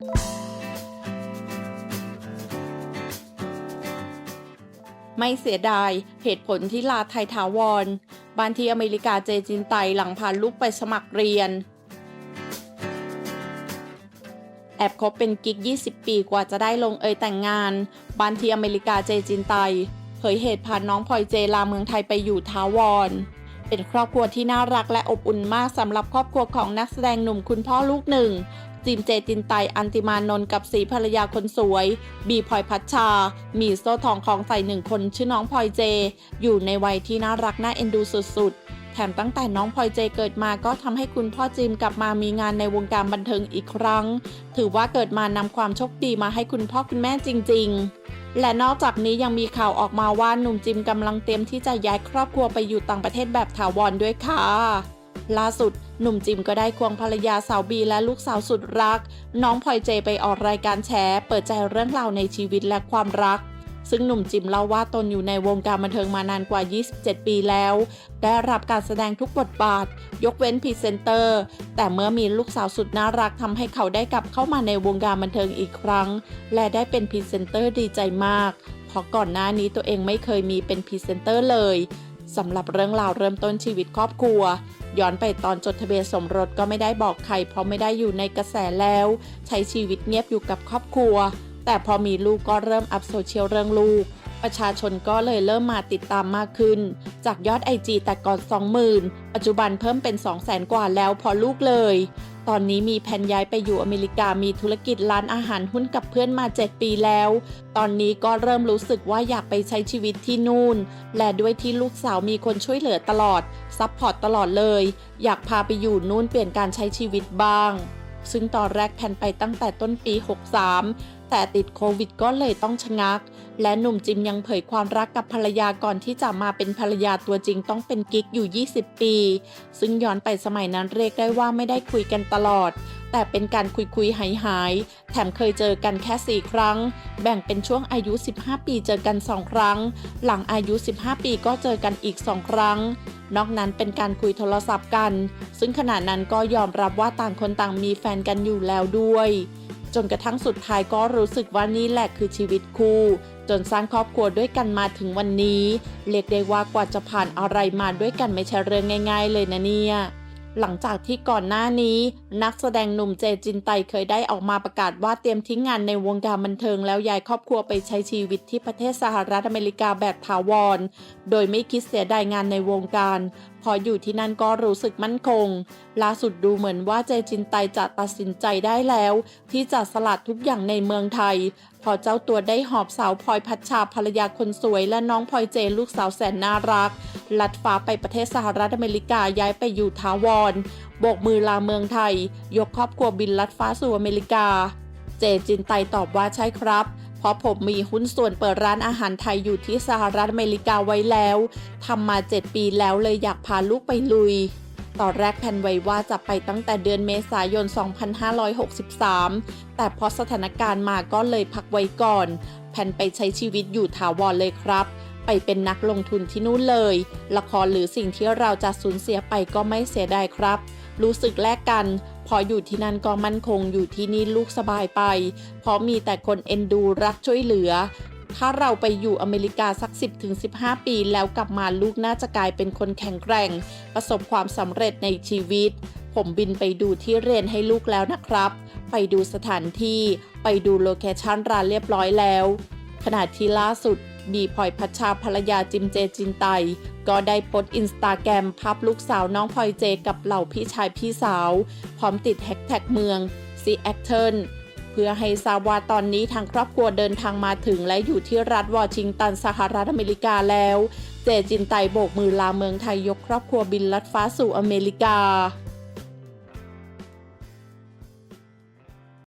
ไม่เสียดาย เหตุผลที่ลาไทยถาวร บ้านที่อเมริกาเจจินไตหลังพาลูกไปสมัครเรียน แอบคบเป็นกิ๊ก 20 ปีกว่าจะได้ลงเอยแต่งงาน บ้านที่อเมริกาเจจินไต เผยเหตุพาน้องพลอยเจลาเมืองไทยไปอยู่ทาวร เป็นครอบครัวที่น่ารักและอบอุ่นมากสำหรับครอบครัวของนักแสดงหนุ่มคุณพ่อลูกหนึ่ง จิมเจจินไตอันติมานนท์กับสีภรรยาคนสวย บีพลอยพัชชา มีโซ่ทองของใส่หนึ่งคนชื่อน้องพลอยเจ อยู่ในวัยที่น่ารักน่าเอ็นดูสุดๆ แถมตั้งแต่น้องพลอยเจเกิดมาก็ทำให้คุณพ่อจิมกลับมามีงานในวงการบันเทิงอีกครั้ง ถือว่าเกิดมานำความโชคดีมาให้คุณพ่อคุณแม่จริง ๆและนอกจากนี้ยังมีข่าวออกมาว่าหนุ่มจิมกำลังเตรียมที่จะย้ายครอบครัวไปอยู่ต่างประเทศแบบถาวรด้วยค่ะ ล่าสุด หนุ่มจิมก็ได้ควงภรรยาสาวบีและลูกสาวสุดรัก น้องพลอยเจไปออกรายการแชร์เปิดใจเรื่องราวในชีวิตและความรัก ซึ่งหนุ่มจิมเล่าว่าตนอยู่ในวงการบันเทิงมานานกว่า 27 ปีแล้ว ได้รับการแสดงทุกบทบาท ยกเว้นพรีเซนเตอร์ แต่เมื่อมีลูกสาวสุดน่ารักทำให้เขาได้กลับเข้ามาในวงการบันเทิงอีกครั้ง และได้เป็นพรีเซนเตอร์ดีใจมากเพราะก่อนหน้านี้ตัวเองไม่เคยมีเป็นพรีเซนเตอร์เลย สำหรับเรื่องราวเริ่มต้นชีวิตครอบครัว ย้อนไปตอนจดทะเบียนสมรสก็ไม่ได้บอกใคร เพราะไม่ได้อยู่ในกระแสแล้ว ใช้ชีวิตเงียบอยู่กับครอบครัว แต่พอมีลูกก็เริ่มอัพโซเชียลเรื่องลูก ประชาชนก็เลยเริ่มมาติดตามมากขึ้น จากยอด IG แต่ก่อน 20,000 ปัจจุบันเพิ่มเป็น 200,000 กว่าแล้วพอลูกเลย ตอนนี้มีแผนย้ายไปอยู่อเมริกามีธุรกิจร้านอาหารหุ้นกับเพื่อนมา 7 ปีแล้ว ตอนนี้ก็เริ่มรู้สึกว่าอยากไปใช้ชีวิตที่นู่น และด้วยที่ลูกสาวมีคนช่วยเหลือตลอดซัพพอร์ตตลอดเลย อยากพาไปอยู่นู่นเปลี่ยนการใช้ชีวิตบ้าง ซึ่งตอนแรกแผนไปตั้งแต่ต้นปี 63 แต่ติดโควิดก็เลยต้องชะงัก และหนุ่มจิมยังเผยความรักกับภรรยาก่อนที่จะมาเป็นภรรยาตัวจริงต้องเป็นกิ๊กอยู่ 20 ปี ซึ่งย้อนไปสมัยนั้นเรียกได้ว่าไม่ได้คุยกันตลอด แต่เป็นการคุยคุยหายหายแถมเคยเจอกันแค่ 4 ครั้ง แบ่งเป็นช่วงอายุ 15 ปีเจอกัน 2 ครั้ง หลังอายุ 15 ปีก็เจอกันอีก 2 ครั้ง นอกนั้นเป็นการคุยโทรศัพท์กัน ซึ่งขณะนั้นก็ยอมรับว่าต่างคนต่างมีแฟนกันอยู่แล้วด้วย จนกระทั่งสุดท้ายก็รู้สึกว่านี่แหละคือชีวิตคู่ จนสร้างครอบครัวด้วยกันมาถึงวันนี้ เรียกได้ว่ากว่าจะผ่านอะไรมาด้วยกันไม่ใช่เรื่องง่าย ๆ เลยนะเนี่ย หลังจากที่ก่อนหน้านี้ นักแสดงหนุ่มเจจินไตเคยได้ออกมาประกาศว่าเตรียมทิ้งงานในวงการบันเทิงแล้วย้ายครอบครัวไปใช้ชีวิตที่ประเทศสหรัฐอเมริกาแบบถาวร โดยไม่คิดเสียดายงานในวงการ พออยู่ที่นั่นก็รู้สึกมั่นคง ล่าสุดดูเหมือนว่าเจจินไตจะตัดสินใจได้แล้ว ที่จะสลัดทุกอย่างในเมืองไทย พอเจ้าตัวได้หอบสาวพลอยพัชชาภรรยาคนสวยและน้องพลอยเจลูกสาวแสนน่ารัก ลัดฟ้าไปประเทศสหรัฐอเมริกาย้ายไปอยู่ถาวรโบกมือลาเมืองไทย ยกครอบครัวบินลัดฟ้าสู่อเมริกา เจจินไตตอบว่าใช่ครับเพราะผมมีหุ้นส่วนเปิดร้านอาหารไทยอยู่ที่สหรัฐอเมริกาไว้แล้วทำมา 7 ปีแล้วเลยอยากพาลูกไปลุย ตอนแรกแผนไว้ว่าจะไปตั้งแต่เดือนเมษายน 2563 แต่พอสถานการณ์มาก็เลยพักไว้ก่อน แผนไปใช้ชีวิตอยู่ถาวรเลยครับ ไปเป็นนักลงทุนที่นู่นเลย ละครหรือสิ่งที่เราจะสูญเสียไปก็ไม่เสียดายครับ รู้สึกแลกกัน พออยู่ที่นั่นก็มั่นคงอยู่ที่นี่ลูกสบายไป เพราะมีแต่คนเอ็นดูรักช่วยเหลือ ถ้าเราไปอยู่อเมริกาสัก 10-15 ปีแล้วกลับมาลูกน่าจะกลายเป็นคนแข็งแกร่ง ประสบความสำเร็จในชีวิตผมบินไปดูที่เรียนให้ลูกแล้วนะครับ ไปดูสถานที่ ไปดูโลเคชั่นร้านเรียบร้อยแล้ว ขณะที่ล่าสุด บีพลอยพัชชาภรรยาจิมเจจินไต ก็ได้โพสต์อินสตาแกรมภาพลูกสาวน้องพลอยเจกับเหล่าพี่ชายพี่สาว พร้อมติดแฮชแท็กเมืองซีแอคเทิลเพื่อให้ทราบว่าตอนนี้ทางครอบครัวเดินทางมาถึงและอยู่ที่รัฐวอชิงตันสหรัฐอเมริกาแล้ว เจจินไตโบกมือลาเมืองไทยยกครอบครัวบินลัดฟ้าสู่อเมริกา